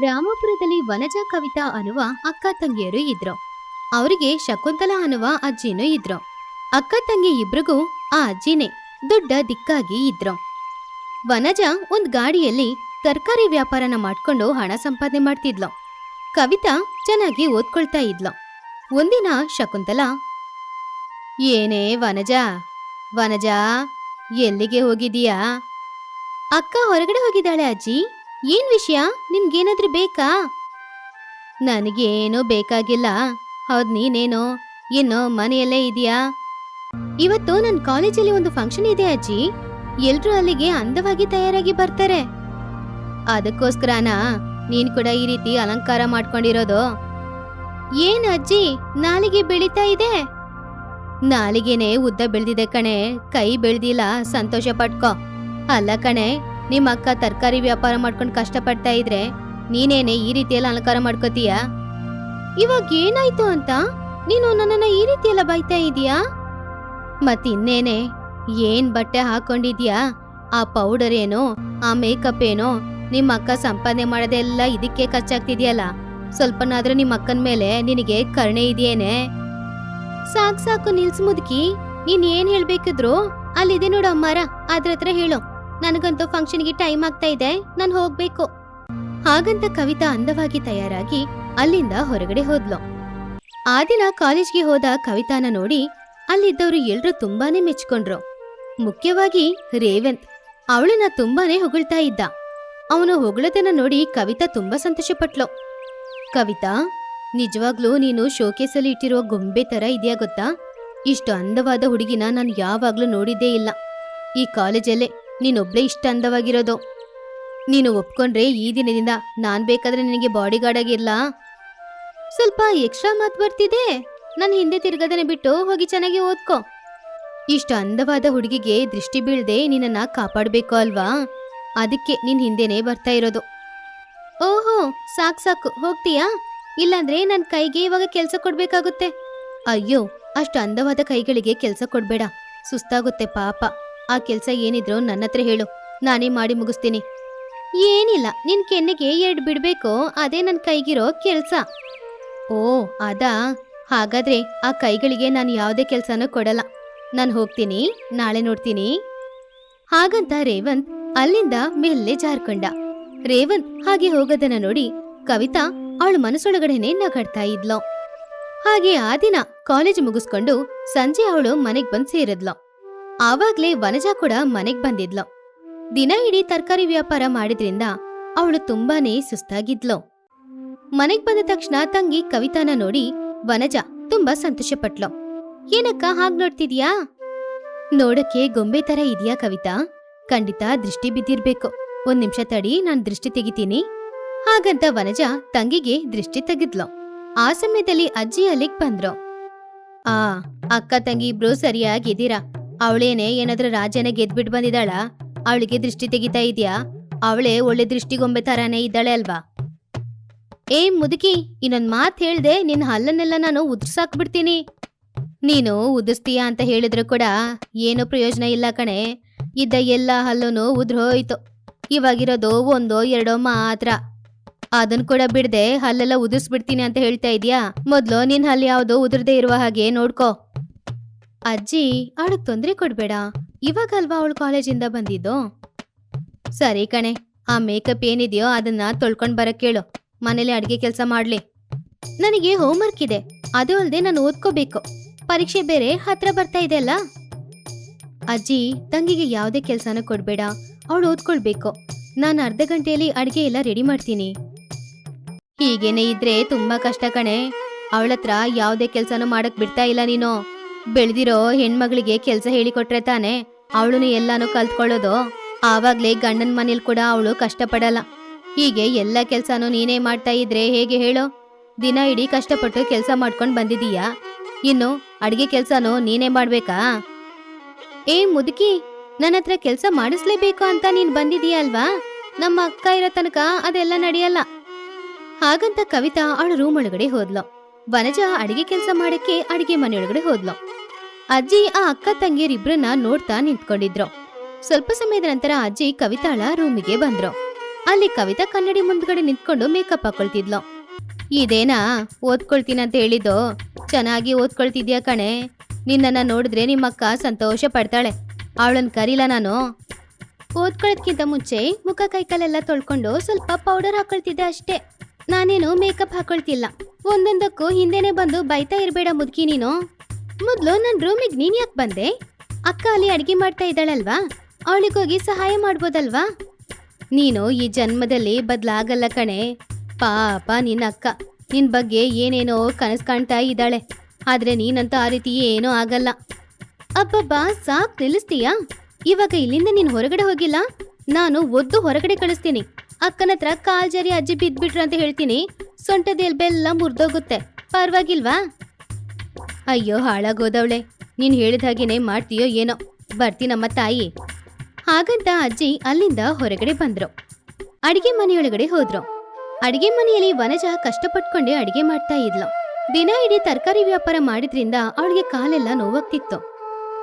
ರಾಮಪುರದಲ್ಲಿ ವನಜ ಕವಿತಾ ಅನ್ನುವ ಅಕ್ಕ ತಂಗಿಯರು ಇದ್ರು. ಅವರಿಗೆ ಶಕುಂತಲಾ ಅನ್ನುವ ಅಜ್ಜಿನೂ ಇದ್ರು. ಅಕ್ಕ ತಂಗಿ ಇಬ್ರಿಗೂ ಆ ಅಜ್ಜಿನೇ ದೊಡ್ಡ ದಿಕ್ಕಾಗಿ ಇದ್ರು. ವನಜ ಒಂದ್ ಗಾಡಿಯಲ್ಲಿ ತರಕಾರಿ ವ್ಯಾಪಾರನ ಮಾಡ್ಕೊಂಡು ಹಣ ಸಂಪಾದನೆ ಮಾಡ್ತಿದ್ಲು. ಕವಿತಾ ಚೆನ್ನಾಗಿ ಓದ್ಕೊಳ್ತಾ ಇದ್ಲು. ಒಂದಿನ ಶಕುಂತಲಾ, ಏನೇ ವನಜ ವನಜ, ಎಲ್ಲಿಗೆ ಹೋಗಿದೀಯಾ ಅಕ್ಕ ಹೊರಗಡೆ ಹೋಗಿದ್ದಾಳೆ ಅಜ್ಜಿ. ಏನ್ ವಿಷಯ? ನಿನ್ಗೇನಾದ್ರೂ ಬೇಕಾ? ನನಗೇನೂ ಬೇಕಾಗಿಲ್ಲ. ಹೌದ್ ನೀನೇನು? ಇನ್ನು ಮನೆಯಲ್ಲೇ ಇದೆಯಾ? ಇವತ್ತು ನನ್ನ ಕಾಲೇಜಲ್ಲಿ ಒಂದು ಫಂಕ್ಷನ್ ಇದೆ ಅಜ್ಜಿ. ಎಲ್ರೂ ಅಲ್ಲಿಗೆ ಅಂದವಾಗಿ ತಯಾರಾಗಿ ಬರ್ತಾರೆ. ಅದಕ್ಕೋಸ್ಕರನಾ? ನೀನ್ ಕೂಡ ಈ ರೀತಿ ಅಲಂಕಾರ ಮಾಡ್ಕೊಂಡಿರೋದು? ಏನ್ ಅಜ್ಜಿ, ನಾಲಿಗೆ ಬೆಳೀತಾ ಇದೆ? ನಾಲಿಗೆನೆ ಉದ್ದ ಬೆಳೆದಿದೆ ಕಣೆ. ಕೈ ಬೆಳೆದಿಲ್ಲ, ಸಂತೋಷ ಪಟ್ಕೋ. ಅಲ್ಲ ಕಣೆ ನಿಮ್ಮ ಅಕ್ಕ ತರಕಾರಿ ವ್ಯಾಪಾರ ಮಾಡ್ಕೊಂಡು ಕಷ್ಟಪಡ್ತಾ ಇದ್ರೆ ನೀನೇನೆ ಈ ರೀತಿಯೆಲ್ಲ ಅಲಂಕಾರ ಮಾಡ್ಕೋತೀಯ? ಇವಾಗ ಏನಾಯ್ತು ಅಂತ? ನೀನು ನನ್ನನ್ನ ಈ ರೀತಿಯೆಲ್ಲ ಬೈತಾ ಇದೀಯಾ? ಮತ್ತಿನ್ನೇನೆ, ಏನ್ ಬಟ್ಟೆ ಹಾಕೊಂಡಿದ್ಯಾ? ಆ ಪೌಡರ್ ಏನೋ, ಆ ಮೇಕಪ್ ಏನೋ, ನಿಮ್ಮ ಅಕ್ಕ ಸಂಪಾದನೆ ಮಾಡೋದೆಲ್ಲ ಇದಕ್ಕೆ ಖರ್ಚಾಗ್ತಿದ್ಯಲ್ಲ? ಸ್ವಲ್ಪನಾದ್ರೂ ನಿಮ್ಮ ಅಕ್ಕನ ಮೇಲೆ ನಿನಗೆ ಕರ್ಣೆ ಇದೆಯೇನೆ? ಸಾಕ್ ಸಾಕು ನಿಲ್ಸ್ ಮುದುಕಿ, ನೀನ್ ಏನ್ ಹೇಳ್ಬೇಕಿದ್ರು ಅಲ್ಲಿದೆ ನೋಡು ಅಮ್ಮಾರ ಅದ್ರ ಹತ್ರ ಹೇಳು. ನನಗಂತೂ ಫಂಕ್ಷನ್ಗೆ ಟೈಮ್ ಆಗ್ತಾ ಇದೆ, ನಾನು ಹೋಗ್ಬೇಕು. ಹಾಗಂತ ಕವಿತಾ ಅಂದವಾಗಿ ತಯಾರಾಗಿ ಅಲ್ಲಿಂದ ಹೊರಗಡೆ ಹೋದ್ಲು. ಆ ದಿನ ಕಾಲೇಜ್ಗೆ ಹೋದ ಕವಿತಾನ ನೋಡಿ ಅಲ್ಲಿದ್ದವರು ಎಲ್ರೂ ತುಂಬಾನೇ ಮೆಚ್ಕೊಂಡ್ರು. ಮುಖ್ಯವಾಗಿ ರೇವಂತ್ ಅವಳನ್ನ ತುಂಬಾನೇ ಹೊಗಳ್ತಾ ಇದ್ದ. ಅವನು ಹೊಗಳದನ್ನ ನೋಡಿ ಕವಿತಾ ತುಂಬಾ ಸಂತೋಷ ಸಂತೋಷಪಟ್ಲು. ಕವಿತಾ, ನಿಜವಾಗ್ಲೂ ನೀನು ಶೋಕೇಸಲ್ಲಿ ಇಟ್ಟಿರುವ ಗೊಂಬೆ ತರ ಇದೆಯಾ ಗೊತ್ತಾ? ಇಷ್ಟು ಅಂದವಾದ ಹುಡುಗಿನ ನಾನು ಯಾವಾಗ್ಲೂ ನೋಡಿದ್ದೇ ಇಲ್ಲ. ಈ ಕಾಲೇಜಲ್ಲೇ ನೀನೊಬ್ಳೇ ಇಷ್ಟ ಅಂದವಾಗಿರೋದು ನೀನು ಒಪ್ಕೊಂಡ್ರೆ ಈ ದಿನದಿಂದ ನಾನ್ ಬೇಕಾದ್ರೆ ನಿನಗೆ ಬಾಡಿ ಗಾರ್ಡ್ ಆಗಿರ್ಲಾ ಸ್ವಲ್ಪ ಎಕ್ಸ್ಟ್ರಾ ಮಾತು ಬರ್ತಿದೆ. ನನ್ನ ಹಿಂದೆ ತಿರ್ಗದನೆ ಬಿಟ್ಟು ಹೋಗಿ ಚೆನ್ನಾಗಿ ಓದ್ಕೋ. ಇಷ್ಟು ಅಂದವಾದ ಹುಡುಗಿಗೆ ದೃಷ್ಟಿ ಬೀಳದೆ ನಿನ್ನನ್ನ ಕಾಪಾಡ್ಬೇಕು ಅಲ್ವಾ? ಅದಕ್ಕೆ ನಿನ್ ಹಿಂದೆನೆ ಬರ್ತಾ ಇರೋದು. ಓಹೋ, ಸಾಕ್ ಸಾಕು. ಹೋಗ್ತೀಯಾ? ಇಲ್ಲಾಂದ್ರೆ ನನ್ನ ಕೈಗೆ ಇವಾಗ ಕೆಲ್ಸ ಕೊಡ್ಬೇಕಾಗುತ್ತೆ. ಅಯ್ಯೋ, ಅಷ್ಟು ಅಂದವಾದ ಕೈಗಳಿಗೆ ಕೆಲ್ಸ ಕೊಡ್ಬೇಡ. ಸುಸ್ತಾಗುತ್ತೆ ಪಾಪ. ಆ ಕೆಲ್ಸ ಏನಿದ್ರು ನನ್ನ ಹತ್ರ ಹೇಳು. ನಾನೇ ಮಾಡಿ ಮುಗಿಸ್ತೀನಿ. ಏನಿಲ್ಲ, ನಿನ್ ಕೆನ್ನೆಗೆ ಎರಡ್ ಬಿಡ್ಬೇಕೋ, ಅದೇ ನನ್ ಕೈಗಿರೋ ಕೆಲ್ಸ. ಓ, ಅದಾ? ಹಾಗಾದ್ರೆ ಆ ಕೈಗಳಿಗೆ ನಾನು ಯಾವುದೇ ಕೆಲ್ಸನೂ ಕೊಡಲ್ಲ. ನಾನು ಹೋಗ್ತೀನಿ, ನಾಳೆ ನೋಡ್ತೀನಿ. ಹಾಗಂತ ರೇವಂತ್ ಅಲ್ಲಿಂದ ಮೆಲ್ಲೆ ಜಾರ್ಕೊಂಡ. ರೇವಂತ್ ಹಾಗೆ ಹೋಗೋದನ್ನ ನೋಡಿ ಕವಿತಾ ಅವಳ ಮನಸ್ಸೊಳಗಡೆನೆ ನಗಾಡ್ತಾ ಇದ್ಲು. ಹಾಗೆ ಆ ದಿನ ಕಾಲೇಜ್ ಮುಗಿಸ್ಕೊಂಡು ಸಂಜೆ ಅವಳು ಮನೆಗ್ ಬಂದ್ ಸೇರಿದ್ಲು. ಆವಾಗ್ಲೇ ವನಜಾ ಕೂಡ ಮನೆಗ್ ಬಂದಿದ್ಲು. ದಿನ ಇಡೀ ತರಕಾರಿ ವ್ಯಾಪಾರ ಮಾಡಿದ್ರಿಂದ ಅವಳು ತುಂಬಾನೇ ಸುಸ್ತಾಗಿದ್ಲು. ಮನೆಗ್ ಬಂದ ತಕ್ಷಣ ತಂಗಿ ಕವಿತಾನ ನೋಡಿ ವನಜಾ ತುಂಬಾ ಸಂತೋಷಪಟ್ಲು. ಏನಕ್ಕ ಹಾಗ್ ನೋಡ್ತಿದ್ಯಾ? ನೋಡಕ್ಕೆ ಗೊಂಬೆ ತರ ಇದೆಯಾ ಕವಿತಾ? ಖಂಡಿತ ದೃಷ್ಟಿ ಬಿದ್ದಿರ್ಬೇಕು. ಒಂದ್ ನಿಮಿಷ ತಡಿ, ನಾನ್ ದೃಷ್ಟಿ ತೆಗಿತೀನಿ. ಹಾಗಂತ ವನಜಾ ತಂಗಿಗೆ ದೃಷ್ಟಿ ತೆಗಿದ್ಲು. ಆ ಸಮಯದಲ್ಲಿ ಅಜ್ಜಿ ಅಲ್ಲಿಗ್ ಬಂದ್ರು. ಆ, ಅಕ್ಕ ತಂಗಿ ಇಬ್ರು ಸರಿಯಾಗಿದ್ದೀರಾ? ಅವಳೇನೆ ಏನಾದ್ರೂ ರಾಜನ ಗೆದ್ಬಿಟ್ ಬಂದಿದ್ದಾಳ? ಅವಳಿಗೆ ದೃಷ್ಟಿ ತೆಗಿತಾ ಇದ್ಯಾ? ಅವಳೇ ಒಳ್ಳೆ ದೃಷ್ಟಿಗೊಂಬೆ ತರಾನೇ ಇದ್ದಾಳೆ ಅಲ್ವಾ? ಏ, ಮುದುಕಿ, ಇನ್ನೊಂದ್ ಮಾತ್ ಹೇಳ್ದೆ, ನಿನ್ ಹಲ್ಲನ್ನೆಲ್ಲ ನಾನು ಉದ್ರಸಾಕ್ಬಿಡ್ತೀನಿ. ನೀನು ಉದುರ್ಸ್ತೀಯಾ ಅಂತ ಹೇಳಿದ್ರು ಕೂಡ ಏನೂ ಪ್ರಯೋಜನ ಇಲ್ಲ ಕಣೆ. ಇದ್ದ ಎಲ್ಲ ಹಲ್ಲೂ ಉದುರೋಯ್ತು ಇವಾಗಿರೋದು ಒಂದೋ ಎರಡೋ ಮಾತ್ರ. ಅದನ್ ಕೂಡ ಬಿಡ್ದೆ ಹಲ್ಲೆಲ್ಲ ಉದುರ್ಸ್ಬಿಡ್ತೀನಿ ಅಂತ ಹೇಳ್ತಾ ಇದೀಯಾ? ಮೊದ್ಲು ನಿನ್ ಹಲ್ಲು ಯಾವ್ದು ಉದುರ್ದೇ ಇರುವ ಹಾಗೆ ನೋಡ್ಕೋ. ಅಜ್ಜಿ ಅವಳಿಗೆ ತೊಂದರೆ ಕೊಡ್ಬೇಡ. ಇವಾಗಲ್ವಾ ಅವಳು ಕಾಲೇಜಿಂದ ಬಂದಿದ್ದು? ಸರಿ ಕಣೆ, ಆ ಮೇಕಪ್ ಏನಿದೆಯೋ ಅದನ್ನ ತೊಳ್ಕೊಂಡ್ ಬರಕ್ ಕೇಳು. ಮನೇಲಿ ಅಡ್ಗೆ ಕೆಲಸ ಮಾಡ್ಲಿ. ನನಗೆ ಹೋಮ್ವರ್ಕ್ ಇದೆ, ಅದೇ ಅಲ್ಲದೆ ನಾನು ಓದ್ಕೋಬೇಕು. ಪರೀಕ್ಷೆ ಬೇರೆ ಹತ್ರ ಬರ್ತಾ ಇದೆ ಅಲ್ಲ? ಅಜ್ಜಿ, ತಂಗಿಗೆ ಯಾವುದೇ ಕೆಲಸನ ಕೊಡ್ಬೇಡ, ಅವಳು ಓದ್ಕೊಳ್ಬೇಕು. ನಾನು ಅರ್ಧ ಗಂಟೆಯಲ್ಲಿ ಅಡ್ಗೆ ಎಲ್ಲ ರೆಡಿ ಮಾಡ್ತೀನಿ. ಹೀಗೇನೆ ಇದ್ರೆ ತುಂಬಾ ಕಷ್ಟ ಕಣೆ. ಅವಳತ್ರ ಯಾವುದೇ ಕೆಲಸನೂ ಮಾಡಕ್ ಬಿಡ್ತಾ ಇಲ್ಲ ನೀನು. ಬೆಳ್ದಿರೋ ಹೆಣ್ಮಗಳಿಗೆ ಕೆಲ್ಸ ಹೇಳಿಕೊಟ್ರೆ ತಾನೆ ಅವಳು ಎಲ್ಲಾನು ಕಲ್ತ್ಕೊಳ್ಳೋದು. ಆವಾಗ್ಲೇ ಗಂಡನ ಮನೇಲಿ ಕೂಡ ಅವಳು ಕಷ್ಟಪಡಲ್ಲ. ಹೀಗೆ ಎಲ್ಲ ಕೆಲ್ಸನೂ ನೀನೇ ಮಾಡ್ತಾ ಇದ್ರೆ ಹೇಗೆ ಹೇಳು? ದಿನ ಇಡೀ ಕಷ್ಟಪಟ್ಟು ಕೆಲಸ ಮಾಡ್ಕೊಂಡು ಬಂದಿದೀಯಾ? ಇನ್ನು ಅಡಿಗೆ ಕೆಲ್ಸನೂ ನೀನೇ ಮಾಡ್ಬೇಕಾ? ಏ ಮುದುಕಿ, ನನ್ನ ಹತ್ರ ಕೆಲ್ಸ ಮಾಡಿಸ್ಲೇಬೇಕು ಅಂತ ನೀನ್ ಬಂದಿದೀಯ ಅಲ್ವಾ? ನಮ್ಮ ಅಕ್ಕ ಇರೋ ತನಕ ಅದೆಲ್ಲ ನಡೆಯಲ್ಲ. ಹಾಗಂತ ಕವಿತಾ ಅವಳು ರೂಮ್ ಒಳಗಡೆ ಹೋದ್ಲು. ವನಜ ಅಡಿಗೆ ಕೆಲಸ ಮಾಡಕ್ಕೆ ಅಡಿಗೆ ಮನೆಯೊಳಗಡೆ ಹೋದ್ಲು. ಅಜ್ಜಿ ಆ ಅಕ್ಕ ತಂಗಿಯರಿಬ್ಬರನ್ನ ನೋಡ್ತಾ ನಿಂತ್ಕೊಂಡಿದ್ರು. ಸ್ವಲ್ಪ ಸಮಯದ ನಂತರ ಅಜ್ಜಿ ಕವಿತಾಳ ರೂಮಿಗೆ ಬಂದ್ರು. ಅಲ್ಲಿ ಕವಿತಾ ಕನ್ನಡಿ ಮುಂದ್ಗಡೆ ನಿಂತ್ಕೊಂಡು ಮೇಕಪ್ ಹಾಕೊಳ್ತಿದ್ಲು. ಇದೇನಾ, ಓದ್ಕೊಳ್ತೀನಿ ಅಂತ ಹೇಳಿದ್ದು? ಚೆನ್ನಾಗಿ ಓದ್ಕೊಳ್ತಿದ್ಯಾ ಕಣೆ? ನಿನ್ನನ್ನ ನೋಡಿದ್ರೆ ನಿಮ್ಮಕ್ಕ ಸಂತೋಷ ಪಡ್ತಾಳೆ. ಅವಳನ್ನ ಕರೀಲ ನಾನು. ಓದ್ಕೊಳ್ಳೋದ್ಕಿಂತ ಮುಂಚೆ ಮುಖ ಕೈಕಾಲೆಲ್ಲ ತೊಳ್ಕೊಂಡು ಸ್ವಲ್ಪ ಪೌಡರ್ ಹಾಕೊಳ್ತಿದ್ದೆ ಅಷ್ಟೇ. ನಾನೇನು ಮೇಕಪ್ ಹಾಕೊಳ್ತಿಲ್ಲ. ಒಂದೊಂದಕ್ಕೂ ಹಿಂದೆನೆ ಬಂದು ಬೈತಾ ಇರಬೇಡ ಮುದ್ಕಿ ನೀನು. ಮೊದ್ಲು ನನ್ನ ರೂಮಿಗೆ ನೀನ್ ಯಾಕೆ ಬಂದೆ? ಅಕ್ಕ ಅಲ್ಲಿ ಅಡಿಗೆ ಮಾಡ್ತಾ ಇದ್ದಾಳಲ್ವಾ? ಅವಳಿಗೋಗಿ ಸಹಾಯ ಮಾಡ್ಬೋದಲ್ವಾ? ನೀನು ಈ ಜನ್ಮದಲ್ಲಿ ಬದಲಾಗಲ್ಲ ಕಣೆ. ಪಾಪ ನಿನ್ನ ಅಕ್ಕ. ನಿನ್ ಬಗ್ಗೆ ಏನೇನೋ ಕನಸು ಕಾಣ್ತಾ ಇದ್ದಾಳೆ. ಆದ್ರೆ ನೀನಂತ ಆ ರೀತಿ ಏನೂ ಆಗಲ್ಲ. ಅಬ್ಬಬ್ಬಾ, ಸಾಕ್ ನಿಲ್ಲಿಸ್ತೀಯಾ? ಇವಾಗ ಇಲ್ಲಿಂದ ನೀನ್ ಹೊರಗಡೆ ಹೋಗಿಲ್ಲ? ನಾನು ಒದ್ದು ಹೊರಗಡೆ ಕಳಿಸ್ತೀನಿ. ಅಕ್ಕನ ಹತ್ರ ಕಾಲ್ ಜರಿ ಅಜ್ಜಿ ಬಿದ್ಬಿಟ್ರು ಅಂತ ಹೇಳ್ತೀನಿ. ಸೊಂಟದ ಎಲ್ಬೆಲ್ಲ ಮುರಿದೋಗುತ್ತೆ. ಪರವಾಗಿಲ್ವಾ? ಅಯ್ಯೋ, ಹಾಳಾಗೋದವಳೆ. ನೀನ್ ಹೇಳಿದ ಹಾಗೇನೆ ಮಾಡ್ತೀಯೋ ಏನೋ. ಬರ್ತೀನಮ್ಮ ತಾಯಿ. ಹಾಗಂತ ಅಜ್ಜಿ ಅಲ್ಲಿಂದ ಹೊರಗಡೆ ಬಂದ್ರು. ಅಡಿಗೆ ಮನೆಯೊಳಗಡೆ ಹೋದ್ರು. ಅಡಿಗೆ ಮನೆಯಲ್ಲಿ ವನಜ ಕಷ್ಟಪಟ್ಕೊಂಡೆ ಅಡಿಗೆ ಮಾಡ್ತಾ ಇದ್ಲು. ದಿನ ಇಡೀ ತರಕಾರಿ ವ್ಯಾಪಾರ ಮಾಡಿದ್ರಿಂದ ಅವಳಿಗೆ ಕಾಲೆಲ್ಲ ನೋವಾಗ್ತಿತ್ತು.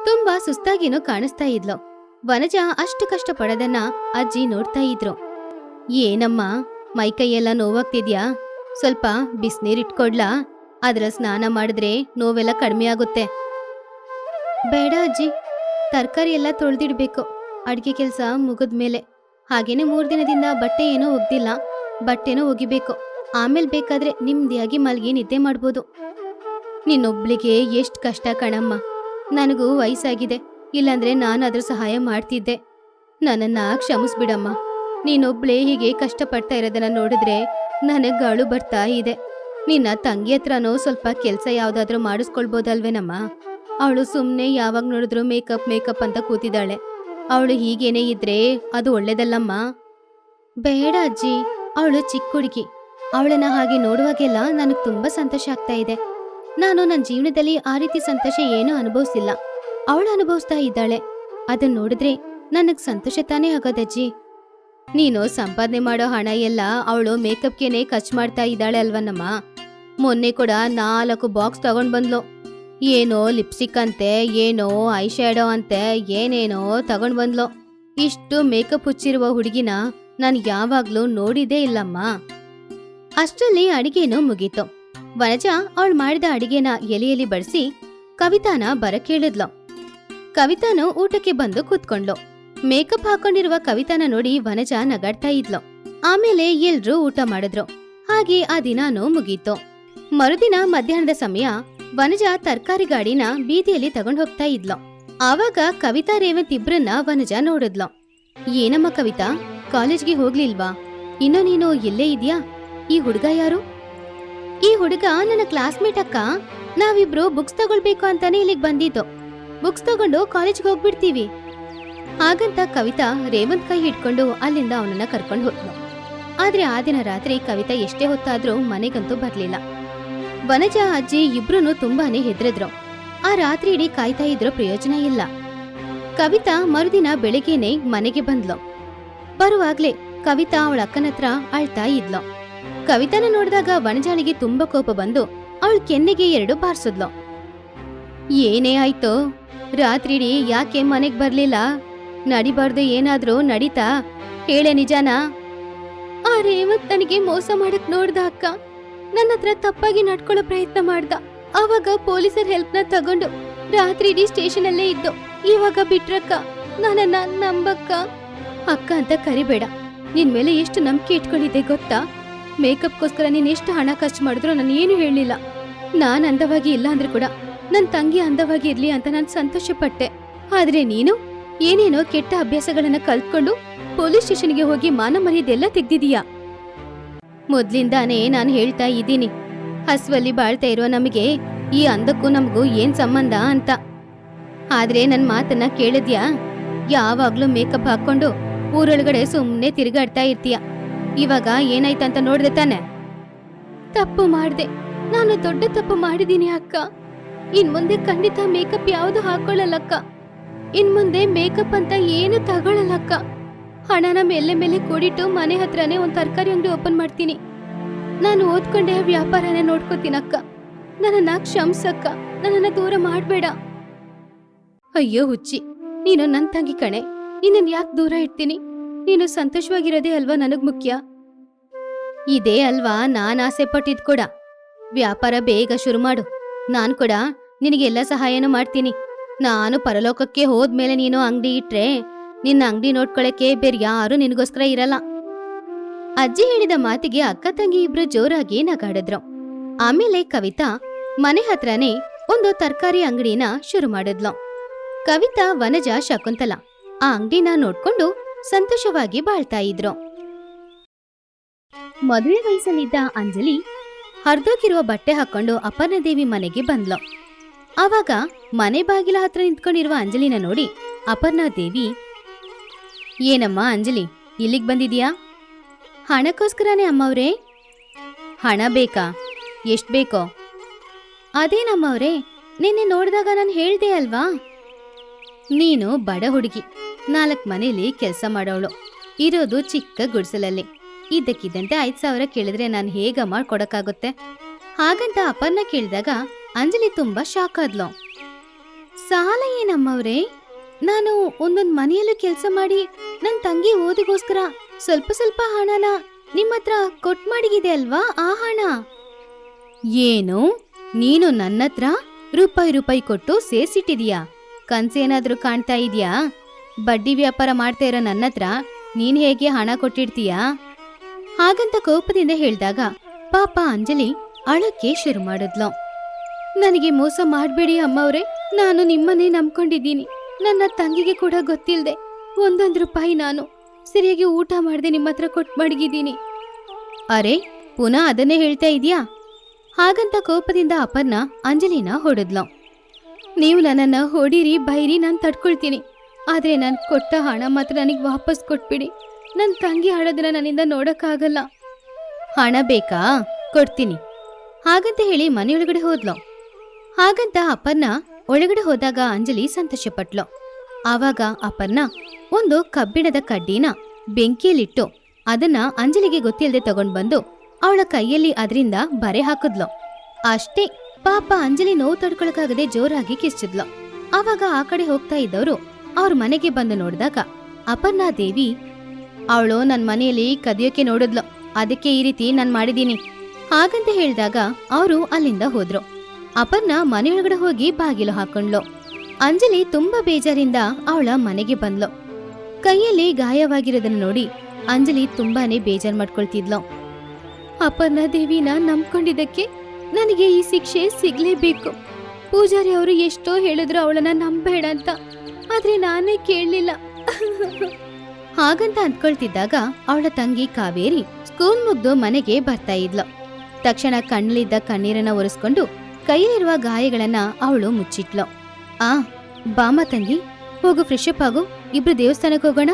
ತುಂಬಾ ಸುಸ್ತಾಗಿನೂ ಕಾಣಿಸ್ತಾ ಇದ್ಲು. ವನಜ ಅಷ್ಟು ಕಷ್ಟ ಪಡೋದನ್ನ ಅಜ್ಜಿ ನೋಡ್ತಾ ಇದ್ರು. ಏನಮ್ಮ ಮೈಕೈಯೆಲ್ಲ ನೋವಾಗ್ತಿದ್ಯಾ? ಸ್ವಲ್ಪ ಬಿಸಿನೀರ್ ಇಟ್ಕೊಡ್ಲಾ? ಅದ್ರ ಸ್ನಾನ ಮಾಡಿದ್ರೆ ನೋವೆಲ್ಲ ಕಡಿಮೆ ಆಗುತ್ತೆ. ಬೇಡ ಅಜ್ಜಿ, ತರಕಾರಿ ಎಲ್ಲ ತೊಳೆದಿಡ್ಬೇಕು. ಅಡುಗೆ ಕೆಲಸ ಮುಗಿದ್ಮೇಲೆ. ಹಾಗೇನೆ ಮೂರು ದಿನದಿಂದ ಬಟ್ಟೆ ಏನೂ ಒಗ್ದಿಲ್ಲ. ಬಟ್ಟೆನೂ ಒಗಿಬೇಕು. ಆಮೇಲೆ ಬೇಕಾದ್ರೆ ನಿಮ್ದಿಯಾಗಿ ಮಲ್ಗಿ ನಿದ್ದೆ ಮಾಡ್ಬೋದು. ನಿನ್ನೊಬ್ಳಿಗೆ ಎಷ್ಟು ಕಷ್ಟ ಕಣಮ್ಮ. ನನಗೂ ವಯಸ್ಸಾಗಿದೆ. ಇಲ್ಲಾಂದ್ರೆ ನಾನು ಅದ್ರ ಸಹಾಯ ಮಾಡ್ತಿದ್ದೆ. ನನ್ನನ್ನ ಕ್ಷಮಿಸ್ಬಿಡಮ್ಮ. ನೀನೊಬ್ಳೇ ಹೀಗೆ ಕಷ್ಟಪಡ್ತಾ ಇರೋದನ್ನ ನೋಡಿದ್ರೆ ನನಗೆ ಗಾಳು ಬರ್ತಾ ಇದೆ. ನಿನ್ನ ತಂಗಿ ಹತ್ರನೂ ಸ್ವಲ್ಪ ಕೆಲಸ ಯಾವ್ದಾದ್ರೂ ಮಾಡಿಸ್ಕೊಳ್ಬೋದಲ್ವೇನಮ್ಮ? ಅವಳು ಸುಮ್ಮನೆ ಯಾವಾಗ ನೋಡಿದ್ರು ಮೇಕಪ್ ಮೇಕಪ್ ಅಂತ ಕೂತಿದ್ದಾಳೆ. ಅವಳು ಹೀಗೇನೆ ಇದ್ರೆ ಅದು ಒಳ್ಳೇದಲ್ಲಮ್ಮ? ಬೇಡ ಅಜ್ಜಿ, ಅವಳು ಚಿಕ್ಕ ಹುಡುಗಿ. ಅವಳನ್ನ ಹಾಗೆ ನೋಡುವಾಗೆಲ್ಲ ನನಗೆ ತುಂಬಾ ಸಂತೋಷ ಆಗ್ತಾ ಇದೆ. ನಾನು ನನ್ನ ಜೀವನದಲ್ಲಿ ಆ ರೀತಿ ಸಂತೋಷ ಏನೂ ಅನುಭವಿಸಿಲ್ಲ. ಅವಳು ಅನುಭವಿಸ್ತಾ ಇದ್ದಾಳೆ. ಅದನ್ನ ನೋಡಿದ್ರೆ ನನಗ್ ಸಂತೋಷ ತಾನೇ ಆಗೋದಜ್ಜಿ ನೀನು ಸಂಪಾದನೆ ಮಾಡೋ ಹಣ ಎಲ್ಲ ಅವಳು ಮೇಕಪ್ಗೆನೆ ಖರ್ಚು ಮಾಡ್ತಾ ಇದ್ದಾಳೆ ಅಲ್ವನ್ನಮ್ಮ ಮೊನ್ನೆ ಕೂಡ ನಾಲ್ಕು ಬಾಕ್ಸ್ ತಗೊಂಡ್ ಬಂದ್ಲು. ಏನೋ ಲಿಪ್ಸ್ಟಿಕ್ ಅಂತೆ, ಏನೋ ಐ ಶ್ಯಾಡೋ ಅಂತೆ, ಏನೇನೋ ತಗೊಂಡ್ ಬಂದ್ಲು. ಇಷ್ಟು ಮೇಕಪ್ ಹುಚ್ಚಿರುವ ಹುಡುಗಿನ ನಾನು ಯಾವಾಗ್ಲೂ ನೋಡಿದೇ ಇಲ್ಲಮ್ಮ. ಅಷ್ಟರಲ್ಲಿ ಅಡಿಗೆನೂ ಮುಗೀತು. ವನಜ ಅವಳು ಮಾಡಿದ ಅಡಿಗೆನ ಎಲೆಯಲ್ಲಿ ಬಡಿಸಿ ಕವಿತಾನ ಬರ ಕೇಳಿದ್ಲು. ಕವಿತಾನು ಊಟಕ್ಕೆ ಬಂದು ಕೂತ್ಕೊಂಡ್ಲು. ಮೇಕಪ್ ಹಾಕೊಂಡಿರುವ ಕವಿತಾನ ನೋಡಿ ವನಜ ನಗಾಡ್ತಾ ಇದ್ಲು. ಆಮೇಲೆ ಎಲ್ರೂ ಊಟ ಮಾಡಿದ್ರು. ಹಾಗೆ ಆ ದಿನಾನೂ ಮುಗೀತು. ಮರುದಿನ ಮಧ್ಯಾಹ್ನದ ಸಮಯ ವನಜ ತರ್ಕಾರಿ ಗಾಡಿನ ಬೀದಿಯಲ್ಲಿ ತಗೊಂಡ್ ಹೋಗ್ತಾ ಇದ್ಲು. ಆವಾಗ ಕವಿತಾ ರೇವಂತ್ ಇಬ್ರನ್ನ ವನಜ ನೋಡಿದ್ಲು. ಏನಮ್ಮ ಕವಿತಾ, ಕಾಲೇಜ್ಗೆ ಹೋಗ್ಲಿಲ್ವಾ? ಇನ್ನು ನೀನು ಎಲ್ಲೇ ಇದೆಯಾ? ಈ ಹುಡುಗ ಯಾರು? ಈ ಹುಡುಗ ನನ್ನ ಕ್ಲಾಸ್ಮೇಟ್ ಅಕ್ಕ. ನಾವಿಬ್ರು ಬುಕ್ಸ್ ತಗೊಳ್ಬೇಕು ಅಂತಾನೆ ಇಲ್ಲಿಗೆ ಬಂದಿದ್ದು. ಬುಕ್ಸ್ ತಗೊಂಡು ಕಾಲೇಜ್ಗೆ ಹೋಗ್ಬಿಡ್ತೀವಿ. ಹಾಗಂತ ಕವಿತಾ ರೇವಂತ್ ಕೈ ಹಿಡ್ಕೊಂಡು ಅಲ್ಲಿಂದ ಅವನನ್ನ ಕರ್ಕೊಂಡು ಹೋದ್ಲು. ಆದ್ರೆ ಆ ದಿನ ರಾತ್ರಿ ಕವಿತಾ ಎಷ್ಟೇ ಹೊತ್ತಾದ್ರೂ ಮನೆಗಂತೂ ಬರ್ಲಿಲ್ಲ. ವನಜ ಅಜ್ಜಿ ಇಬ್ರು ತುಂಬಾನೇ ಹೆದ್ರಿದ್ರು. ಆ ರಾತ್ರಿ ಇಡೀ ಕಾಯ್ತಾ ಇದ್ರ ಪ್ರಯೋಜನ ಇಲ್ಲ. ಕವಿತಾ ಮರುದಿನ ಬೆಳಿಗ್ಗೆನೆ ಮನೆಗೆ ಬಂದ್ಲು. ಬರುವಾಗ್ಲೇ ಕವಿತಾ ಅವಳ ಅಕ್ಕನ ಹತ್ರ ಅಳ್ತಾ ಇದ್ಲು. ಕವಿತಾನ ನೋಡಿದಾಗ ವನಜಾಳಿಗೆ ತುಂಬಾ ಕೋಪ ಬಂದು ಅವಳ ಕೆನ್ನೆಗೆ ಎರಡು ಬಾರಿಸಿದ್ಲು. ಏನೇ ಆಯ್ತು? ರಾತ್ರಿಡೀ ಯಾಕೆ ಮನೆಗ್ ಬರ್ಲಿಲ್ಲ? ನಡಿಬಾರ್ದು ಏನಾದ್ರೂ ನಡೀತಾ? ಹೇಳೆ ನಿಜಾನಾ? ಆ ರೇವತ್ ನನಗೆ ಮೋಸ ಮಾಡಕ್ ನೋಡ್ದ ಅಕ್ಕ. ನನ್ನ ಹತ್ರ ತಪ್ಪಾಗಿ ನಡ್ಕೊಳ್ಳೋ ಪ್ರಯತ್ನ ಮಾಡ್ದ. ಅವಾಗ ಪೊಲೀಸರ ಹೆಲ್ಪ್ನ ತಗೊಂಡು ರಾತ್ರಿ ಇಡೀ ಸ್ಟೇಷನ್ ಅಲ್ಲೇ ಇದ್ದು, ಇವಾಗ ಬಿಟ್ರಕ್ಕ ನಾನನ್ನ ನಂಬಕ್ಕ? ಅಕ್ಕ ಅಂತ ಕರಿಬೇಡ. ನಿನ್ ಮೇಲೆ ಎಷ್ಟು ನಂಬಿಕೆ ಇಟ್ಕೊಂಡಿದ್ದೆ ಗೊತ್ತಾ? ಮೇಕಪ್ಗೋಸ್ಕರ ನೀನ್ ಎಷ್ಟು ಹಣ ಖರ್ಚು ಮಾಡಿದ್ರು ನಾನು ಏನು ಹೇಳಿಲ್ಲ ನಾನ್ ಅಂದವಾಗಿ ಇಲ್ಲ ಅಂದ್ರೆ ಕೂಡ ನನ್ ತಂಗಿ ಅಂದವಾಗಿ ಇರ್ಲಿ ಅಂತ ನಾನು ಸಂತೋಷ ಪಟ್ಟೆ ಆದ್ರೆ ನೀನು ಏನೇನೋ ಕೆಟ್ಟ ಅಭ್ಯಾಸಗಳನ್ನ ಕಲ್ತ್ಕೊಂಡು ಪೊಲೀಸ್ ಸ್ಟೇಷನ್ಗೆ ಹೋಗಿ ಮಾನ ಮರ್ಯಾದೆಲ್ಲ ತೆಗ್ದಿದೀಯಾ ಮೊದ್ಲಿಂದಾನೇ ನಾನು ಹೇಳ್ತಾ ಇದ್ದೀನಿ. ಹಸುವಲ್ಲಿ ಬಾಳ್ತಾ ಇರೋ ನಮಗೆ ಈ ಅಂದಕ್ಕೂ ನಮಗೂ ಏನ್ ಸಂಬಂಧ ಅಂತ. ಆದ್ರೆ ನನ್ ಮಾತನ್ನ ಕೇಳಿದ್ಯಾ? ಯಾವಾಗ್ಲೂ ಮೇಕಪ್ ಹಾಕೊಂಡು ಊರೊಳಗಡೆ ಸುಮ್ನೆ ತಿರುಗಾಡ್ತಾ ಇರ್ತೀಯ. ಇವಾಗ ಏನಾಯ್ತಂತ ನೋಡ್ದೆ ತಾನೆ? ತಪ್ಪು ಮಾಡ್ದೆ. ನಾನು ದೊಡ್ಡ ತಪ್ಪು ಮಾಡಿದೀನಿ ಅಕ್ಕ. ಇನ್ ಮುಂದೆ ಖಂಡಿತ ಮೇಕಪ್ ಯಾವುದು ಹಾಕೊಳ್ಳಲ್ಲಕ್ಕ ಇನ್ ಮುಂದೆ ಮೇಕಪ್ ಅಂತ ಏನು ತಗೊಳ್ಳಲ್ಲಕ್ಕ ಹಣನ ಮೇಲೆ ಮೇಲೆ ಕೂಡಿಟ್ಟು ಮನೆ ಹತ್ರನೇ ಒಂದು ತರಕಾರಿ ಅಂಗಡಿ ಓಪನ್ ಮಾಡ್ತೀನಿ. ನಾನು ಓದ್ಕೊಂಡೆ ವ್ಯಾಪಾರನ ನೋಡ್ಕೋತೀನಕ್ಕ. ನನ್ನನ್ನು ಕ್ಷಮ್ಸಕ್ಕ. ನನ್ನನ್ನ ದೂರ ಮಾಡ್ಬೇಡ. ಅಯ್ಯೋ ಹುಚ್ಚಿ, ನೀನು ನನ್ ತಂಗಿ ಕಣೆ. ನಿನ್ನನ್ ಯಾಕೆ ದೂರ ಇಡ್ತೀನಿ ನೀನು ಸಂತೋಷವಾಗಿರೋದೇ ಅಲ್ವಾ ನನಗ್ ಮುಖ್ಯ? ಇದೇ ಅಲ್ವಾ ನಾನ್ ಆಸೆ ಪಟ್ಟಿದ್ ಕೂಡ. ವ್ಯಾಪಾರ ಬೇಗ ಶುರು ಮಾಡು. ನಾನ್ ಕೂಡ ನಿನಗೆಲ್ಲ ಸಹಾಯನೂ ಮಾಡ್ತೀನಿ. ನಾನು ಪರಲೋಕಕ್ಕೆ ಹೋದ್ಮೇಲೆ ನೀನು ಅಂಗಡಿ ಇಟ್ರೆ ನಿನ್ನ ಅಂಗಡಿ ನೋಡ್ಕೊಳಕ್ಕೆ ಬೇರೆ ಯಾರು ನಿನಗೋಸ್ಕರ ಇರಲ್ಲ. ಅಜ್ಜಿ ಹೇಳಿದ ಮಾತಿಗೆ ಅಕ್ಕ ತಂಗಿ ಇಬ್ರು ಜೋರಾಗಿ ನಗಾಡಿದ್ರು. ಆಮೇಲೆ ಕವಿತಾ ಮನೆ ಹತ್ರನೇ ಒಂದು ತರಕಾರಿ ಅಂಗಡಿನ ಶುರು ಮಾಡಿದ್ಲು. ಕವಿತಾ ವನಜ ಶಕುಂತಲ ಆ ಅಂಗಡಿನ ನೋಡ್ಕೊಂಡು ಸಂತೋಷವಾಗಿ ಬಾಳ್ತಾ ಇದ್ರು. ಮದುವೆ ವಯಸ್ಸಲ್ಲಿದ್ದ ಅಂಜಲಿ ಹರಿದೋಗಿರುವ ಬಟ್ಟೆ ಹಾಕೊಂಡು ಅಪರ್ಣದೇವಿ ಮನೆಗೆ ಬಂದ್ಲು. ಆವಾಗ ಮನೆ ಬಾಗಿಲ ಹತ್ರ ನಿಂತ್ಕೊಂಡಿರುವ ಅಂಜಲಿನ ನೋಡಿ ಅಪರ್ಣಾದೇವಿ ಏನಮ್ಮ ಅಂಜಲಿ, ಇಲ್ಲಿಗೆ ಬಂದಿದ್ಯಾ? ಹಣಕ್ಕೋಸ್ಕರನೇ ಅಮ್ಮವ್ರೇ? ಹಣ ಬೇಕಾ? ಎಷ್ಟು ಬೇಕೋ? ಅದೇನಮ್ಮವ್ರೇ, ನಿನ್ನೆ ನೋಡಿದಾಗ ನಾನು ಹೇಳ್ದೆ ಅಲ್ವಾ? ನೀನು ಬಡ ಹುಡುಗಿ, ನಾಲ್ಕು ಮನೇಲಿ ಕೆಲಸ ಮಾಡೋಳು, ಇರೋದು ಚಿಕ್ಕ ಗುಡಿಸಲಲ್ಲಿ. ಇದ್ದಕ್ಕಿದ್ದಂತೆ ಐದು ಸಾವಿರ ಕೇಳಿದ್ರೆ ನಾನು ಹೇಗ ಮಾಡ್ಕೊಡಕ್ಕಾಗುತ್ತೆ? ಹಾಗಂತ ಅಪರ್ಣ ಕೇಳಿದಾಗ ಅಂಜಲಿ ತುಂಬಾ ಶಾಕ್ ಆದ್ಲು. ಸಾಲ ಏನಮ್ಮವ್ರೆ? ನಾನು ಒಂದೊಂದ್ ಮನೆಯಲ್ಲೂ ಕೆಲಸ ಮಾಡಿ ನನ್ ತಂಗಿ ಓದಿಗೋಸ್ಕರ ಸ್ವಲ್ಪ ಸ್ವಲ್ಪ ಹಣನ ನಿಮ್ಮತ್ರ ಕೊಟ್ ಮಾಡಿಗಿದೆ ಅಲ್ವಾ ಆ ಹಣ? ಏನು? ನೀನು ನನ್ನತ್ರ ರೂಪಾಯಿ ರೂಪಾಯಿ ಕೊಟ್ಟು ಸೇರ್ಸಿಟ್ಟಿದ್ಯಾ? ಕನ್ಸೇನಾದ್ರೂ ಕಾಣ್ತಾ ಇದ್ಯಾ? ಬಡ್ಡಿ ವ್ಯಾಪಾರ ಮಾಡ್ತಾ ಇರೋ ನನ್ನತ್ರ ನೀನ್ ಹೇಗೆ ಹಣ ಕೊಟ್ಟಿರ್ತೀಯಾ ಹಾಗಂತ ಕೋಪದಿಂದ ಹೇಳ್ದಾಗ ಪಾಪ ಅಂಜಲಿ ಅಳಕ್ಕೆ ಶುರು ಮಾಡಿದ್ಲು. ನನಗೆ ಮೋಸ ಮಾಡ್ಬೇಡಿ ಅಮ್ಮವ್ರೆ, ನಾನು ನಿಮ್ಮನ್ನೇ ನಂಬ್ಕೊಂಡಿದ್ದೀನಿ. ನನ್ನ ತಂಗಿಗೆ ಕೂಡ ಗೊತ್ತಿಲ್ಲದೆ ಒಂದೊಂದು ರೂಪಾಯಿ ನಾನು ಸರಿಯಾಗಿ ಊಟ ಮಾಡದೆ ನಿಮ್ಮ ಹತ್ರ ಕೊಟ್ಟು ಮಡಗಿದ್ದೀನಿ. ಅರೆ ಪುನಃ ಅದನ್ನೇ ಹೇಳ್ತಾ ಇದೀಯಾ ಹಾಗಂತ ಕೋಪದಿಂದ ಅಪರ್ಣ ಅಂಜಲಿನ ಹೊಡೆದ್ಲು. ನೀವು ನನ್ನನ್ನು ಹೊಡೀರಿ ಬೈರಿ ನಾನು ತಡ್ಕೊಳ್ತೀನಿ. ಆದರೆ ನಾನು ಕೊಟ್ಟ ಹಣ ಮಾತ್ರ ನನಗೆ ವಾಪಸ್ ಕೊಟ್ಬಿಡಿ. ನನ್ನ ತಂಗಿ ಹಾಡೋದನ್ನ ನನ್ನಿಂದ ನೋಡೋಕ್ಕಾಗಲ್ಲ. ಹಣ ಬೇಕಾ? ಕೊಡ್ತೀನಿ. ಹಾಗಂತ ಹೇಳಿ ಮನೆಯೊಳಗಡೆ ಹೋದ್ಲು. ಹಾಗಂತ ಅಪರ್ಣ ಒಳಗಡೆ ಹೋದಾಗ ಅಂಜಲಿ ಸಂತೋಷಪಟ್ಲು. ಆವಾಗ ಅಪರ್ಣ ಒಂದು ಕಬ್ಬಿಣದ ಕಡ್ಡಿನ ಬೆಂಕಿಯಲ್ಲಿಟ್ಟು ಅದನ್ನ ಅಂಜಲಿಗೆ ಗೊತ್ತಿಲ್ಲದೆ ತಗೊಂಡ್ ಬಂದು ಅವಳ ಕೈಯಲ್ಲಿ ಅದರಿಂದ ಬರೆ ಹಾಕಿದ್ಲು. ಅಷ್ಟೇ ಪಾಪ ಅಂಜಲಿ ನೋವು ತಡ್ಕೊಳಕಾಗದೆ ಜೋರಾಗಿ ಕಿರ್ಚಿದ್ಲು ಆವಾಗ ಆ ಕಡೆ ಹೋಗ್ತಾ ಇದ್ದವರು ಅವ್ರ ಮನೆಗೆ ಬಂದು ನೋಡಿದಾಗ ಅಪರ್ಣಾ ದೇವಿ, ಅವಳು ನನ್ನ ಮನೆಯಲ್ಲಿ ಕದಿಯೋಕೆ ನೋಡಿದ್ಲು. ಅದಕ್ಕೆ ಈ ರೀತಿ ನಾನು ಮಾಡಿದೀನಿ ಹಾಗಂತ ಹೇಳಿದಾಗ ಅವರು ಅಲ್ಲಿಂದ ಹೋದ್ರು. ಅಪರ್ಣ ಮನೆಯೊಳಗಡೆ ಹೋಗಿ ಬಾಗಿಲು ಹಾಕೊಂಡ್ಲು. ಅಂಜಲಿ ತುಂಬಾ ಬೇಜಾರಿಂದ ಅವಳ ಮನೆಗೆ ಬಂದ್ಲು. ಕೈಯಲ್ಲಿ ಗಾಯವಾಗಿರೋದನ್ನ ನೋಡಿ ಅಂಜಲಿ ತುಂಬಾನೇ ಬೇಜಾರ್ ಮಾಡ್ಕೊಳ್ತಿದ್ಲು. ಅಪರ್ಣ ದೇವಿನ ನಂಬ್ಕೊಂಡಿದ್ದಕ್ಕೆ ನನಗೆ ಈ ಶಿಕ್ಷೆ ಸಿಗ್ಲೇಬೇಕು. ಪೂಜಾರಿ ಅವರು ಎಷ್ಟೋ ಹೇಳಿದ್ರು ಅವಳನ್ನ ನಂಬೇಡ ಅಂತ. ಆದ್ರೆ ನಾನೇ ಕೇಳಲಿಲ್ಲ. ಹಾಗಂತ ಅಂದ್ಕೊಳ್ತಿದ್ದಾಗ ಅವಳ ತಂಗಿ ಕಾವೇರಿ ಸ್ಕೂಲ್ ಮುಗ್ದು ಮನೆಗೆ ಬರ್ತಾ ಇದ್ಲು. ತಕ್ಷಣ ಕಣ್ಣಲ್ಲಿದ್ದ ಕಣ್ಣೀರನ್ನ ಒರೆಸ್ಕೊಂಡು ಕೈಯಲ್ಲಿರುವ ಗಾಯಗಳನ್ನ ಅವಳು ಮುಚ್ಚಿಟ್ಲು. ಆ ಬಾಮ ತಂಗಿ, ಹೋಗು ಫ್ರೆಶ್ ಅಪ್ ಆಗು, ಇಬ್ರು ದೇವಸ್ಥಾನಕ್ಕೆ ಹೋಗೋಣ.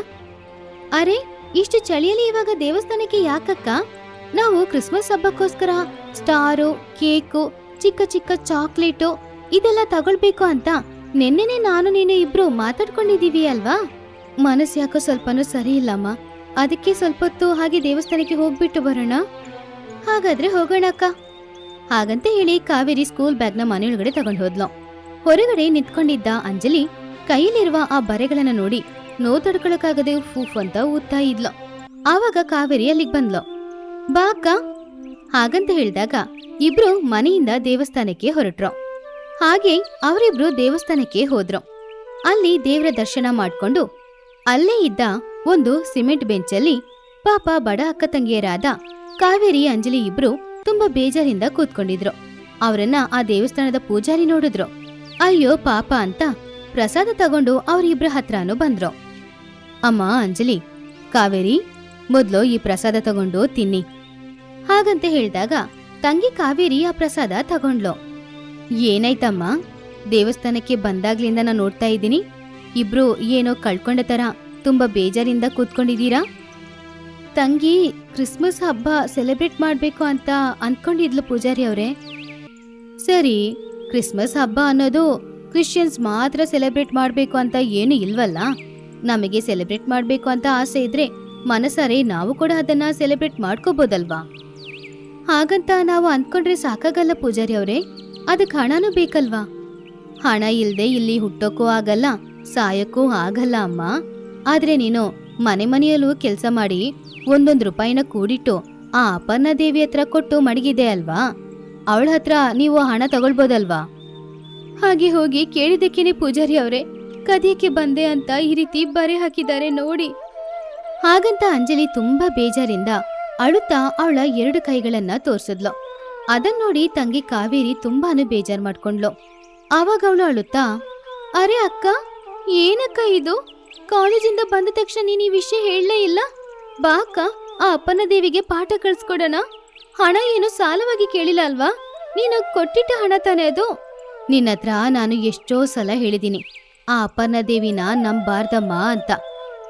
ಅರೆ, ಇಷ್ಟು ಚಳಿಯಲ್ಲಿ ಇವಾಗ ದೇವಸ್ಥಾನಕ್ಕೆ ಯಾಕಕ್ಕ? ನಾವು ಕ್ರಿಸ್ಮಸ್ ಹಬ್ಬಕ್ಕೋಸ್ಕರ ಸ್ಟಾರು, ಕೇಕು, ಚಿಕ್ಕ ಚಿಕ್ಕ ಚಾಕ್ಲೇಟು ಇದೆಲ್ಲ ತಗೊಳ್ಬೇಕು ಅಂತ ನಿನ್ನೆನೆ ನಾನು ನೀನು ಇಬ್ರು ಮಾತಾಡ್ಕೊಂಡಿದೀವಿ ಅಲ್ವಾ? ಮನಸ್ಸು ಯಾಕೋ ಸ್ವಲ್ಪನೂ ಸರಿ ಇಲ್ಲಮ್ಮ. ಅದಕ್ಕೆ ಸ್ವಲ್ಪ ಹೊತ್ತು ಹಾಗೆ ದೇವಸ್ಥಾನಕ್ಕೆ ಹೋಗ್ಬಿಟ್ಟು ಬರೋಣ? ಹಾಗಾದ್ರೆ ಹೋಗೋಣ ಅಕ್ಕ ಹಾಗಂತ ಹೇಳಿ ಕಾವೇರಿ ಸ್ಕೂಲ್ ಬ್ಯಾಗ್ನ ಮನೆಯೊಳಗಡೆ ತಗೊಂಡು ಹೋದ್ಲು. ಹೊರಗಡೆ ನಿಂತ್ಕೊಂಡಿದ್ದ ಅಂಜಲಿ ಕೈಯಲ್ಲಿರುವ ಆ ಬರೆಗಳನ್ನ ನೋಡಿ ನೋ ತಡ್ಕೊಳಕಾಗದೆ ಫೂಫ್ ಅಂತ ಊದ್ತಾ ಇದ್ಲು. ಆವಾಗ ಕಾವೇರಿ ಅಲ್ಲಿಗೆ ಬಂದ್ಲು. ಬಾ ಅಕ್ಕ. ಹಾಗಂತ ಹೇಳಿದಾಗ ಇಬ್ರು ಮನೆಯಿಂದ ದೇವಸ್ಥಾನಕ್ಕೆ ಹೊರಟ್ರು. ಹಾಗೆ ಅವರಿಬ್ರು ದೇವಸ್ಥಾನಕ್ಕೆ ಹೋದ್ರು. ಅಲ್ಲಿ ದೇವರ ದರ್ಶನ ಮಾಡ್ಕೊಂಡು ಅಲ್ಲೇ ಇದ್ದ ಒಂದು ಸಿಮೆಂಟ್ ಬೆಂಚಲ್ಲಿ ಪಾಪ ಬಡ ಅಕ್ಕ ತಂಗಿಯರಾದ ಕಾವೇರಿ, ಅಂಜಲಿ ಇಬ್ರು ತುಂಬಾ ಬೇಜಾರಿಂದ ಕೂತ್ಕೊಂಡಿದ್ರು. ಅವರನ್ನ ಆ ದೇವಸ್ಥಾನದ ಪೂಜಾರಿ ನೋಡಿದ್ರು. ಅಯ್ಯೋ, ಪಾಪ ಅಂತ ಪ್ರಸಾದ ತಗೊಂಡು ಅವರಿಬ್ರ ಹತ್ರನೂ ಬಂದ್ರು. ಅಮ್ಮ, ಅಂಜಲಿ, ಕಾವೇರಿ, ಮೊದ್ಲು ಈ ಪ್ರಸಾದ ತಗೊಂಡು ತಿನ್ನಿ. ಹಾಗಂತ ಹೇಳಿದಾಗ ತಂಗಿ ಕಾವೇರಿ ಆ ಪ್ರಸಾದ ತಗೊಂಡ್ಲು. ಏನಾಯ್ತಮ್ಮ? ದೇವಸ್ಥಾನಕ್ಕೆ ಬಂದಾಗ್ಲಿಂದ ನಾನು ನೋಡ್ತಾ ಇದ್ದೀನಿ. ಇಬ್ರು ಏನೋ ಕಳ್ಕೊಂಡ ತರ ತುಂಬಾ ಬೇಜಾರಿಂದ ಕೂತ್ಕೊಂಡಿದ್ದೀರಾ? ತಂಗಿ ಕ್ರಿಸ್ಮಸ್ ಹಬ್ಬ ಸೆಲೆಬ್ರೇಟ್ ಮಾಡಬೇಕು ಅಂತ ಅನ್ಕೊಂಡಿದ್ಲು ಪೂಜಾರಿ ಅವರೇ. ಸರಿ, ಕ್ರಿಸ್ಮಸ್ ಹಬ್ಬ ಅನ್ನೋದು ಕ್ರಿಶ್ಚಿಯನ್ಸ್ ಮಾತ್ರ ಸೆಲೆಬ್ರೇಟ್ ಮಾಡಬೇಕು ಅಂತ ಏನು ಇಲ್ವಲ್ಲ? ನಮಗೆ ಸೆಲೆಬ್ರೇಟ್ ಮಾಡಬೇಕು ಅಂತ ಆಸೆ ಇದ್ರೆ ಮನಸಾರೆ ನಾವು ಕೂಡ ಅದನ್ನ ಸೆಲೆಬ್ರೇಟ್ ಮಾಡ್ಕೋಬೋದಲ್ವಾ? ಹಾಗಂತ ನಾವು ಅಂದ್ಕೊಂಡ್ರೆ ಸಾಕಾಗಲ್ಲ ಪೂಜಾರಿ ಅವರೇ. ಅದಕ್ಕೆ ಹಣನೂ ಬೇಕಲ್ವಾ? ಹಣ ಇಲ್ಲದೆ ಇಲ್ಲಿ ಹುಟ್ಟೋಕ್ಕೂ ಆಗಲ್ಲ, ಸಾಯಕ್ಕೂ ಆಗಲ್ಲ ಅಮ್ಮ. ಆದ್ರೆ ನೀನು ಮನೆ ಮನೆಯಲ್ಲೂ ಕೆಲಸ ಮಾಡಿ ಒಂದೊಂದು ರೂಪಾಯಿನ ಕೂಡಿಟ್ಟು ಆ ಅಪರ್ಣ ದೇವಿ ಹತ್ರ ಕೊಟ್ಟು ಮಡಗಿದೆ ಅಲ್ವಾ? ಅವಳ ಹತ್ರ ನೀವು ಹಣ ತಗೊಳ್ಬೋದಲ್ವಾ? ಹಾಗೆ ಹೋಗಿ ಕೇಳಿದ್ದಕ್ಕೇನೆ ಪೂಜಾರಿ ಅವರೇ, ಕದಿಯಕ್ಕೆ ಬಂದೆ ಅಂತ ಈ ರೀತಿ ಬರೆ ಹಾಕಿದ್ದಾರೆ ನೋಡಿ. ಹಾಗಂತ ಅಂಜಲಿ ತುಂಬಾ ಬೇಜಾರಿಂದ ಅಳುತ್ತಾ ಅವಳ ಎರಡು ಕೈಗಳನ್ನ ತೋರ್ಸಿದ್ಲು. ಅದನ್ ನೋಡಿ ತಂಗಿ ಕಾವೇರಿ ತುಂಬಾನು ಬೇಜಾರು ಮಾಡ್ಕೊಂಡ್ಲು. ಅವಾಗ ಅವಳು ಅಳುತ್ತಾ, ಅರೆ ಅಕ್ಕ, ಏನಕ್ಕ ಇದು? ಕಾಲೇಜಿಂದ ಬಂದ ತಕ್ಷಣ ನೀನು ಈ ವಿಷಯ ಹೇಳಲೇ ಇಲ್ಲ? ಬಾ ಆ ಅಪ್ಪನ ದೇವಿಗೆ ಪಾಠ ಕಳಿಸ್ಕೊಡೋಣ. ಹಣ ಏನು ಸಾಲವಾಗಿ ಕೇಳಿಲ್ಲ ಅಲ್ವಾ? ನೀನು ಕೊಟ್ಟಿಟ್ಟ ಹಣ ತಾನೇ ಅದು? ನಿನ್ನ ಹತ್ರ ನಾನು ಎಷ್ಟೋ ಸಲ ಹೇಳಿದ್ದೀನಿ ಆ ಅಪ್ಪನ ದೇವಿನ ನಂಬಾರ್ದಮ್ಮ ಅಂತ.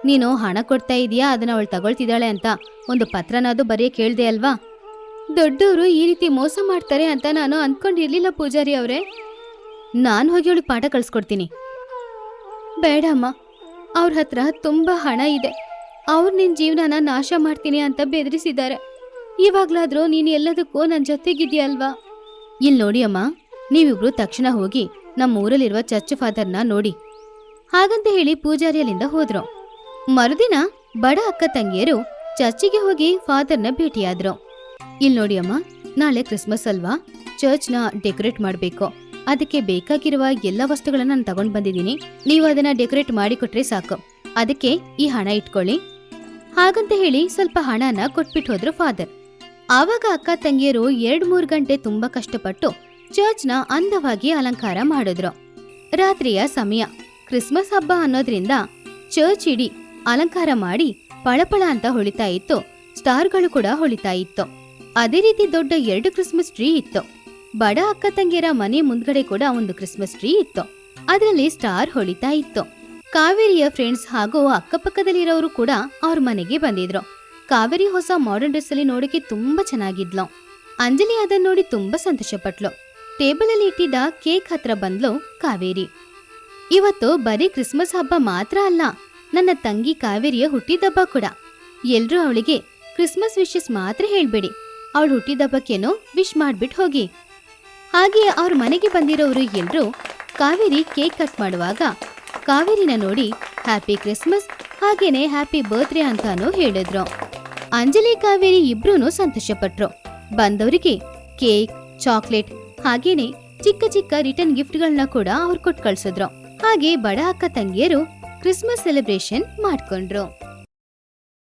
ನೀನು ಹಣ ಕೊಡ್ತಾ ಇದೀಯಾ? ಅದನ್ನ ಅವಳು ತಗೊಳ್ತಿದ್ದಾಳೆ ಅಂತ ಒಂದು ಪತ್ರನಾದ್ರೂ ಬರೆಯ ಕೇಳ್ದೆ ಅಲ್ವಾ? ದೊಡ್ಡವರು ಈ ರೀತಿ ಮೋಸ ಮಾಡ್ತಾರೆ ಅಂತ ನಾನು ಅಂದ್ಕೊಂಡಿರ್ಲಿಲ್ಲ ಪೂಜಾರಿ ಅವರೇ. ನಾನು ಹೋಗಿ ಅವಳಿಗೆ ಪಾಠ ಕಳ್ಸ್ಕೊಡ್ತೀನಿ. ಬೇಡಮ್ಮ. ಅವ್ರ ಹತ್ರ ತುಂಬಾ ಹಣ ಇದೆ. ಅವ್ರು ನಿನ್ ಜೀವನನ ನಾಶ ಮಾಡ್ತೀನಿ ಅಂತ ಬೆದರಿಸಿದ್ದಾರೆ. ಇವಾಗ್ಲಾದ್ರೂ ನೀನು ಎಲ್ಲದಕ್ಕೂ ನನ್ನ ಜೊತೆಗಿದ್ಯಲ್ವಾ? ಇಲ್ಲಿ ನೋಡಿ ಅಮ್ಮ, ನೀವಿಬ್ರು ತಕ್ಷಣ ಹೋಗಿ ನಮ್ಮ ಊರಲ್ಲಿರುವ ಚರ್ಚ್ ಫಾದರ್ನ ನೋಡಿ. ಹಾಗಂತ ಹೇಳಿ ಪೂಜಾರಿ ಅಲ್ಲಿಂದ ಹೋದ್ರು. ಮರುದಿನ ಬಡ ಅಕ್ಕ ತಂಗಿಯರು ಚರ್ಚಿಗೆ ಹೋಗಿ ಫಾದರ್ನ ಭೇಟಿಯಾದ್ರು. ಇಲ್ಲಿ ನೋಡಿ ಅಮ್ಮ, ನಾಳೆ ಕ್ರಿಸ್ಮಸ್ ಅಲ್ವಾ? ಚರ್ಚ್ನ ಡೆಕೋರೇಟ್ ಮಾಡಬೇಕು. ಅದಕ್ಕೆ ಬೇಕಾಗಿರುವ ಎಲ್ಲ ವಸ್ತುಗಳನ್ನ ನಾನು ತಗೊಂಡ್ ಬಂದಿದ್ದೀನಿ. ನೀವು ಅದನ್ನ ಡೆಕೋರೇಟ್ ಮಾಡಿಕೊಟ್ರೆ ಸಾಕು. ಅದಕ್ಕೆ ಈ ಹಣ ಇಟ್ಕೊಳ್ಳಿ. ಹಾಗಂತ ಹೇಳಿ ಸ್ವಲ್ಪ ಹಣನ ಕೊಟ್ಬಿಟ್ಟು ಹೋದ್ರು ಫಾದರ್. ಆವಾಗ ಅಕ್ಕ ತಂಗಿಯರು ಎರಡ್ ಮೂರ್ ಗಂಟೆ ತುಂಬಾ ಕಷ್ಟಪಟ್ಟು ಚರ್ಚ್ನ ಅಂದವಾಗಿ ಅಲಂಕಾರ ಮಾಡಿದ್ರು. ರಾತ್ರಿಯ ಸಮಯ. ಕ್ರಿಸ್ಮಸ್ ಹಬ್ಬ ಅನ್ನೋದ್ರಿಂದ ಚರ್ಚ್ ಇಡಿ ಅಲಂಕಾರ ಮಾಡಿ ಪಳಪಳ ಅಂತ ಹೊಳಿತಾ ಇತ್ತು. ಸ್ಟಾರ್ಗಳು ಕೂಡ ಹೊಳಿತಾ ಇತ್ತು. ಅದೇ ರೀತಿ ದೊಡ್ಡ ಎರಡು ಕ್ರಿಸ್ಮಸ್ ಟ್ರೀ ಇತ್ತು. ಬಡ ಅಕ್ಕ ತಂಗಿಯರ ಮನೆ ಮುಂದ್ಗಡೆ ಕೂಡ ಒಂದು ಕ್ರಿಸ್ಮಸ್ ಟ್ರೀ ಇತ್ತು. ಅದರಲ್ಲಿ ಸ್ಟಾರ್ ಹೊಳಿತಾ ಇತ್ತು. ಕಾವೇರಿಯ ಫ್ರೆಂಡ್ಸ್ ಹಾಗೂ ಅಕ್ಕಪಕ್ಕದಲ್ಲಿರೋರು ಕೂಡ ಅವ್ರ ಮನೆಗೆ ಬಂದಿದ್ರು. ಕಾವೇರಿ ಹೊಸ ಮಾಡರ್ನ್ ಡ್ರೆಸ್ ಅಲ್ಲಿ ನೋಡಕ್ಕೆ ತುಂಬಾ ಚೆನ್ನಾಗಿದ್ಲು. ಅಂಜಲಿ ಅದನ್ನ ನೋಡಿ ತುಂಬಾ ಸಂತೋಷಪಟ್ಲು. ಟೇಬಲ್ ಅಲ್ಲಿ ಇಟ್ಟಿದ್ದ ಕೇಕ್ ಹತ್ರ ಬಂದ್ಲು ಕಾವೇರಿ. ಇವತ್ತು ಬರೀ ಕ್ರಿಸ್ಮಸ್ ಹಬ್ಬ ಮಾತ್ರ ಅಲ್ಲ, ನನ್ನ ತಂಗಿ ಕಾವೇರಿಯ ಹುಟ್ಟಿದಬ್ಬ ಕೂಡ. ಎಲ್ರೂ ಅವಳಿಗೆ ಕ್ರಿಸ್ಮಸ್ ವಿಶಸ್ ಮಾತ್ರ ಹೇಳ್ಬೇಡಿ. ಅವಳು ಹುಟ್ಟಿದಬ್ಬಕ್ಕೇನೋ ವಿಶ್ ಮಾಡ್ಬಿಟ್ಟು ಹೋಗಿ. ಹಾಗೆ ಅವ್ರ ಮನೆಗೆ ಬಂದಿರೋರು ಎಲ್ಲರೂ ಕಾವೇರಿ ಕೇಕ್ ಕಟ್ ಮಾಡುವಾಗ ಕಾವೇರಿನ ನೋಡಿ ಹ್ಯಾಪಿ ಕ್ರಿಸ್ಮಸ್ ಹಾಗೇನೆ ಹ್ಯಾಪಿ ಬರ್ತ್ಡೇ ಅಂತಾನು ಹೇಳಿದ್ರು. ಅಂಜಲಿ ಕಾವೇರಿ ಇಬ್ರು ಸಂತೋಷಪಟ್ರು. ಬಂದವರಿಗೆ ಕೇಕ್, ಚಾಕ್ಲೇಟ್, ಹಾಗೇನೆ ಚಿಕ್ಕ ಚಿಕ್ಕ ರಿಟರ್ನ್ ಗಿಫ್ಟ್ಗಳನ್ನ ಕೂಡ ಅವ್ರು ಕೊಟ್ಟು ಕಳ್ಸಿದ್ರು ಹಾಗೆ ಬಡ ಅಕ್ಕ ತಂಗಿಯರು ಕ್ರಿಸ್ಮಸ್ ಸೆಲೆಬ್ರೇಷನ್ ಮಾಡ್ಕೊಂಡ್ರು.